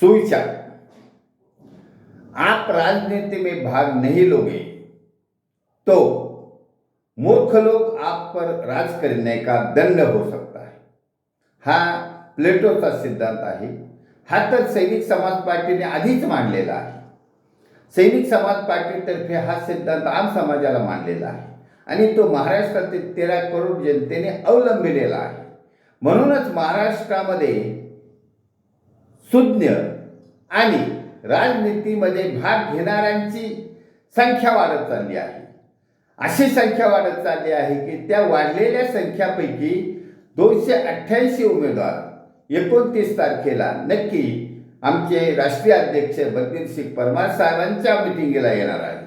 सुविचार. आप राजनीति में भाग नहीं लोगे तो मूर्ख लोग आप पर राज करने का दंड हो सकता है। हा प्लेटोचा सिद्धांत आहे. हा तर सैनिक समाज पार्टीने आधीच मांडलेला आहे. सैनिक समाज पार्टीतर्फे हा सिद्धांत आम समाजाला मांडलेला आहे. आणि तो महाराष्ट्रातील तेरा करोड जनतेने अवलंबिलेला आहे. म्हणूनच महाराष्ट्रामध्ये सुज्ञ आणि राजनीतीमध्ये भाग घेणाऱ्यांची संख्या वाढत चालली आहे. अशी संख्या वाढत चालली आहे की त्या वाढलेल्या संख्यापैकी दोनशे अठ्ठ्याऐंशी उमेदवार एकोणतीस तारखेला नक्की आमचे राष्ट्रीय अध्यक्ष बलबीर सिंग परमार साहेबांच्या मिटिंगला येणार आहे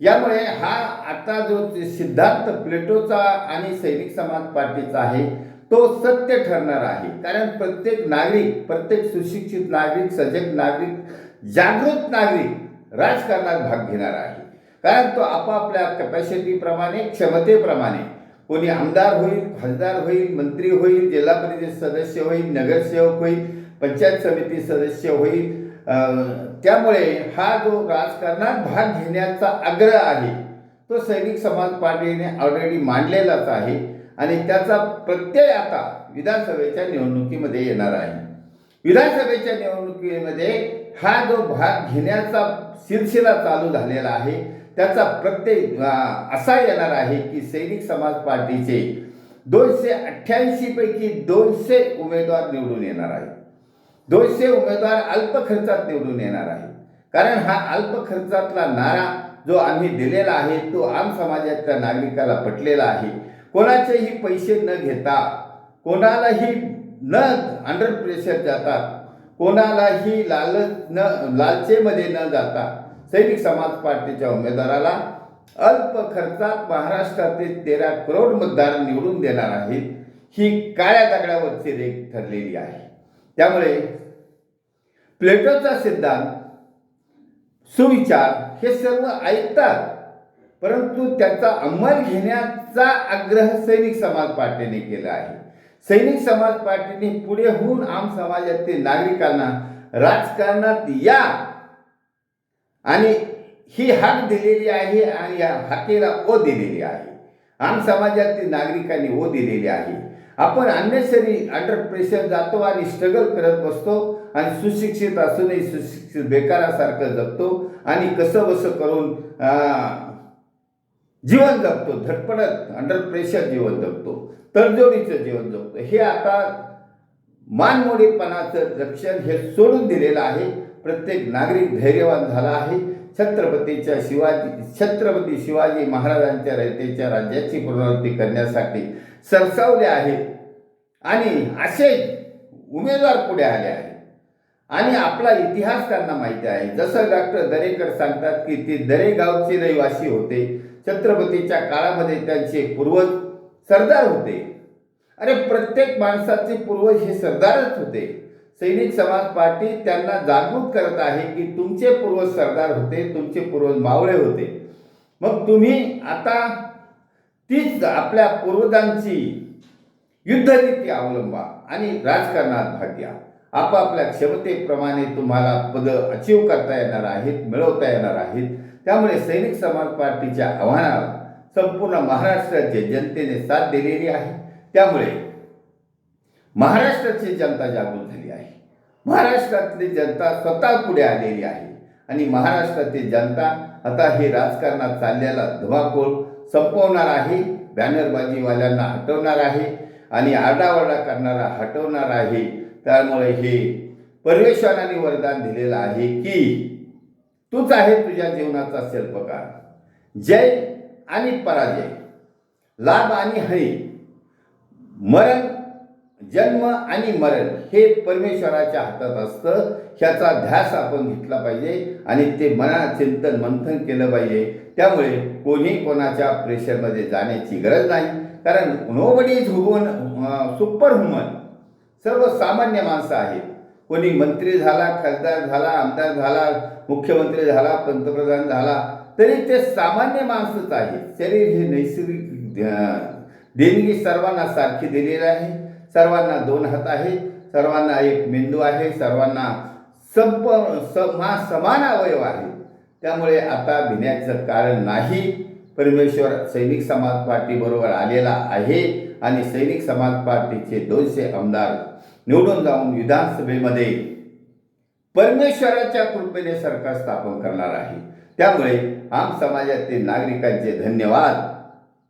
यामुळे हा आता जो सिद्धांत प्लेटोचा आणि सैनिक समाज पार्टीचा आहे तो सत्य ठरणार आहे. कारण प्रत्येक नागरिक प्रत्येक सुशिक्षित नागरिक सजग नागरिक जागृत नागरिक राजकारणात भाग घेणार आहे. कारण तो आपापल्या कपॅसिटीप्रमाणे क्षमतेप्रमाणे कोणी आमदार होईल खासदार होईल मंत्री होईल जिल्हा परिषद सदस्य होईल नगरसेवक होईल पंचायत समिती सदस्य होईल त्यामुळे हा जो राजकारणात भाग घेण्याचा आग्रह आहे तो सैनिक समाज पार्टीने ऑलरेडी मांडलेलाच आहे. आणि त्याचा प्रत्यय आता विधानसभेच्या निवडणुकीमध्ये येणार आहे. विधानसभेच्या निवडणुकीमध्ये हा जो भाग घेण्याचा सिलसिला चालू झालेला आहे त्याचा प्रत्यय असा येणार आहे की सैनिक समाज पार्टीचे दोनशे अठ्ठ्याऐंशी पैकी दोनशे उमेदवार निवडून येणार आहेत. दोनशे उमेदवार अल्प खर्चात निवडून येणार आहे कारण हा अल्प खर्चातला नारा जो आम्ही दिलेला आहे तो आम समाजातल्या नागरिकाला पटलेला आहे. कोणाचेही पैसे न घेता कोणालाही न अंडर प्रेशर जातात कोणालाही लालच न लालचेमध्ये न जाता सैनिक समाज पार्टीच्या उमेदवाराला अल्प खर्चात महाराष्ट्रातील तेरा करोड मतदार निवडून देणार आहेत ही काळ्या दगडावरची रेख ठरलेली आहे. त्यामुळे प्लेटोचा सिद्धांत सुविचार हे सर्व ऐकतात. परंतु त्याचा अंमल घेण्याचा आग्रह सैनिक समाज पार्टीने केला आहे. सैनिक समाज पार्टीने पुढे होऊन आम समाजातील नागरिकांना राजकारणात या आणि ही हाक दिलेली आहे आणि या हाकेला ओ दिलेली आहे. आम समाजातील नागरिकांनी ओ दिलेली आहे. आपण अन्यसरी अंडर प्रेशर जातो आणि स्ट्रगल करत बसतो आणि सुशिक्षित असूनही सुशिक्षित बेकारासारखं जगतो आणि कसं बसं करून जीवन जगतो धडपडत अंडर प्रेशर जीवन जगतो तडजोडीचं जीवन जगतो. हे आता मानमोडीपणाचं रक्षण हे सोडून दिलेलं आहे. प्रत्येक नागरिक धैर्यवान झाला आहे. छत्रपतीच्या शिवाजी छत्रपती शिवाजी महाराजांच्या रयतेच्या राज्याची पुनरावृत्ती करण्यासाठी सरसावले आहे आणि असे उमेदवार पुढे आले आहेत. आणि आपला इतिहास त्यांना माहिती आहे. जसं डॉक्टर दरेकर सांगतात की ते दरेगावचे रहिवासी होते. छत्रपतीच्या काळामध्ये त्यांचे पूर्वज सरदार होते. अरे प्रत्येक माणसाचे पूर्वज हे सरदारच होते. सैनिक समाज पार्टी त्यांना जागृत करत आहे की तुमचे पूर्वज सरदार होते तुमचे पूर्वज मावळे होते. मग तुम्ही आता तीच आपल्या पूर्वजांची युद्धनीती अवलंबा आणि राजकारणात भाग घ्या. आपापल्या क्षमतेप्रमाणे तुम्हाला पदं अचीव करता येणार आहेत मिळवता येणार आहेत. त्यामुळे सैनिक समाज पार्टीच्या आव्हानाला संपूर्ण महाराष्ट्राच्या जनतेने साथ दिलेली आहे. त्यामुळे महाराष्ट्राची जनता जागृत झाली आहे. महाराष्ट्रातली जनता स्वतः पुढे आलेली आहे. आणि महाराष्ट्रातील जनता आता हे राजकारणात चाललेला धुमाकूळ संपवणार आहे बॅनरबाजीवाल्यांना हटवणार आहे आणि आरडाओरडा करणारा हटवणार आहे. त्यामुळे हे परमेश्वराने वरदान दिलेलं आहे की तूच आहे तुझ्या जीवनाचा शिल्पकार. जय आणि पराजय. लाभ आणि हरी मरण जन्म आणि मरण हे परमेश्वराच्या हातात असतं. ह्याचा ध्यास आपण घेतला पाहिजे आणि ते मनात चिंतन मंथन केलं पाहिजे. त्यामुळे कोणी कोणाच्या प्रेशरमध्ये जाण्याची गरज नाही. कारण nobody is human super human सर्व सामान्य माणसं आहेत. कोणी मंत्री झाला खासदार झाला आमदार झाला मुख्यमंत्री झाला पंतप्रधान झाला तरी ते सामान्य माणसंच आहेत. शरीर हे नैसर्गिक देणगी सर्वांना सारखी दिलेली आहे. सर्वांना दोन हात आहे सर्वांना एक मेंदू आहे. सर्वांना संप समा समान अवयव आहे त्यामुळे आता भिण्याचं कारण नाही. परमेश्वर सैनिक समाज पार्टीबरोबर आलेला आहे. आणि सैनिक समाज पार्टीचे दोनशे आमदार निवडून जाऊन विधानसभेमध्ये परमेश्वराच्या कृपेने सरकार स्थापन करणार आहे. त्यामुळे आम समाजातील नागरिकांचे धन्यवाद.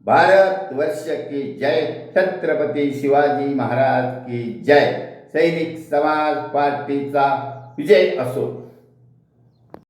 भारत वर्ष की जय. छत्रपती शिवाजी महाराज की जय. सैनिक समाज पार्टीचा विजय असो.